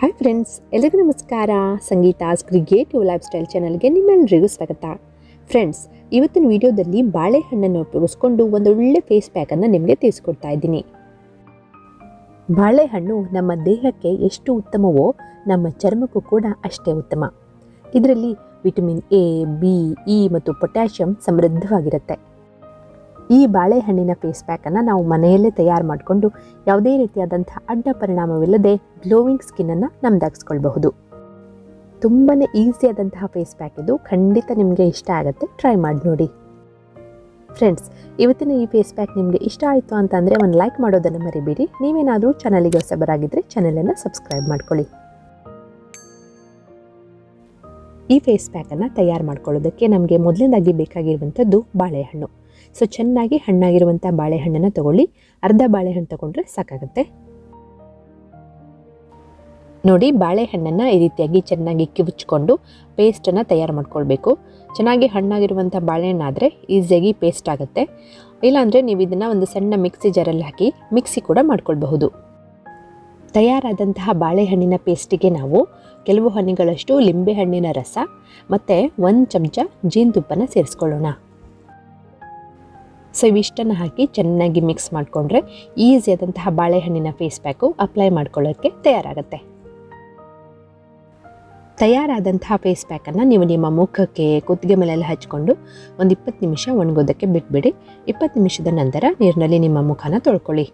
Hi friends ಎಲ್ಲರಿಗೂ ನಮಸ್ಕಾರ. ಸಂಗೀತಾಸ್ creative life style ಚಾನಲ್ಗೆ ನಿಮ್ಮೆಲ್ಲರಿಗೂ ಸ್ವಾಗತ. ಫ್ರೆಂಡ್ಸ್ ಇವತ್ತಿನ ವಿಡಿಯೋದಲ್ಲಿ ಬಾಳೆಹಣ್ಣನ್ನು ಉಪಯೋಗಿಸ್ಕೊಂಡು ಒಳ್ಳೆ ಫೇಸ್ ಪ್ಯಾಕನ್ನು ನಿಮಗೆ ತಿಳಿಸ್ಕೊಡ್ತಾ ಇದ್ದೀನಿ. ಬಾಳೆಹಣ್ಣು ನಮ್ಮ ದೇಹಕ್ಕೆ ಎಷ್ಟು ಉತ್ತಮವೋ ನಮ್ಮ ಚರ್ಮಕ್ಕೂ ಕೂಡ ಅಷ್ಟೇ ಉತ್ತಮ. ಇದರಲ್ಲಿ ವಿಟಮಿನ್ ಎ ಬಿ ಇ ಮತ್ತು ಪೊಟ್ಯಾಷಿಯಂ ಸಮೃದ್ಧವಾಗಿರುತ್ತೆ. ಈ ಬಾಳೆಹಣ್ಣಿನ ಫೇಸ್ ಪ್ಯಾಕನ್ನು ನಾವು ಮನೆಯಲ್ಲೇ ತಯಾರು ಮಾಡಿಕೊಂಡು ಯಾವುದೇ ರೀತಿಯಾದಂಥ ಅಡ್ಡ ಪರಿಣಾಮವಿಲ್ಲದೆ ಗ್ಲೋವಿಂಗ್ ಸ್ಕಿನ್ನನ್ನು ನಮ್ದಾಗಿಸ್ಕೊಳ್ಬಹುದು ತುಂಬಾ ಈಸಿಯಾದಂತಹ ಫೇಸ್ ಪ್ಯಾಕ್ ಇದು. ಖಂಡಿತ ನಿಮಗೆ ಇಷ್ಟ ಆಗುತ್ತೆ. ಟ್ರೈ ಮಾಡಿ ನೋಡಿ. ಫ್ರೆಂಡ್ಸ್ ಇವತ್ತಿನ ಈ ಫೇಸ್ ಪ್ಯಾಕ್ ನಿಮಗೆ ಇಷ್ಟ ಆಯಿತು ಅಂತಂದರೆ ಒಂದು ಲೈಕ್ ಮಾಡೋದನ್ನು ಮರಿಬೇಡಿ. ನೀವೇನಾದರೂ ಚಾನಲಿಗೆ ಹೊಸಬರಾಗಿದ್ದರೆ ಚಾನಲನ್ನು ಸಬ್ಸ್ಕ್ರೈಬ್ ಮಾಡ್ಕೊಳ್ಳಿ. ಈ ಫೇಸ್ ಪ್ಯಾಕನ್ನು ತಯಾರು ಮಾಡ್ಕೊಳ್ಳೋದಕ್ಕೆ ನಮಗೆ ಮೊದಲನೇದಾಗಿ ಬೇಕಾಗಿರುವಂಥದ್ದು ಬಾಳೆಹಣ್ಣು. ಸೊ ಚೆನ್ನಾಗಿ ಹಣ್ಣಾಗಿರುವಂಥ ಬಾಳೆಹಣ್ಣನ್ನು ತಗೊಳ್ಳಿ. ಅರ್ಧ ಬಾಳೆಹಣ್ಣು ತಗೊಂಡ್ರೆ ಸಾಕಾಗುತ್ತೆ. ನೋಡಿ, ಬಾಳೆಹಣ್ಣನ್ನು ಈ ರೀತಿಯಾಗಿ ಚೆನ್ನಾಗಿ ಕಿವುಚ್ಕೊಂಡು ಪೇಸ್ಟನ್ನು ತಯಾರು ಮಾಡ್ಕೊಳ್ಬೇಕು. ಚೆನ್ನಾಗಿ ಹಣ್ಣಾಗಿರುವಂಥ ಬಾಳೆಹಣ್ಣಾದರೆ ಈಸಿಯಾಗಿ ಪೇಸ್ಟ್ ಆಗುತ್ತೆ. ಇಲ್ಲಾಂದರೆ ನೀವು ಇದನ್ನು ಒಂದು ಸಣ್ಣ ಮಿಕ್ಸಿ ಜಾರಲ್ಲಿ ಹಾಕಿ ಮಿಕ್ಸಿ ಕೂಡ ಮಾಡ್ಕೊಳ್ಬಹುದು. ತಯಾರಾದಂತಹ ಬಾಳೆಹಣ್ಣಿನ ಪೇಸ್ಟಿಗೆ ನಾವು ಕೆಲವು ಹನಿಗಳಷ್ಟು ಲಿಂಬೆಹಣ್ಣಿನ ರಸ, ಮತ್ತು ಒಂದು ಚಮಚ ಜೇನುತುಪ್ಪನ ಸೇರಿಸ್ಕೊಳ್ಳೋಣ. ಸೊ ಇವಿಷ್ಟನ್ನು ಹಾಕಿ ಚೆನ್ನಾಗಿ ಮಿಕ್ಸ್ ಮಾಡಿಕೊಂಡ್ರೆ ಈಸಿಯಾದಂತಹ ಬಾಳೆಹಣ್ಣಿನ ಫೇಸ್ ಪ್ಯಾಕು ಅಪ್ಲೈ ಮಾಡ್ಕೊಳ್ಳೋಕ್ಕೆ ತಯಾರಾಗುತ್ತೆ. ತಯಾರಾದಂತಹ ಫೇಸ್ ಪ್ಯಾಕನ್ನು ನೀವು ನಿಮ್ಮ ಮುಖಕ್ಕೆ ಕುತ್ತಿಗೆ ಮೇಲೆಲ್ಲ ಹಚ್ಕೊಂಡು ಒಂದು ಇಪ್ಪತ್ತು ನಿಮಿಷ ಒಣಗೋದಕ್ಕೆ ಬಿಟ್ಬಿಡಿ. ಇಪ್ಪತ್ತು ನಿಮಿಷದ ನಂತರ ನೀರಿನಲ್ಲಿ ನಿಮ್ಮ ಮುಖನ ತೊಳ್ಕೊಳ್ಳಿ.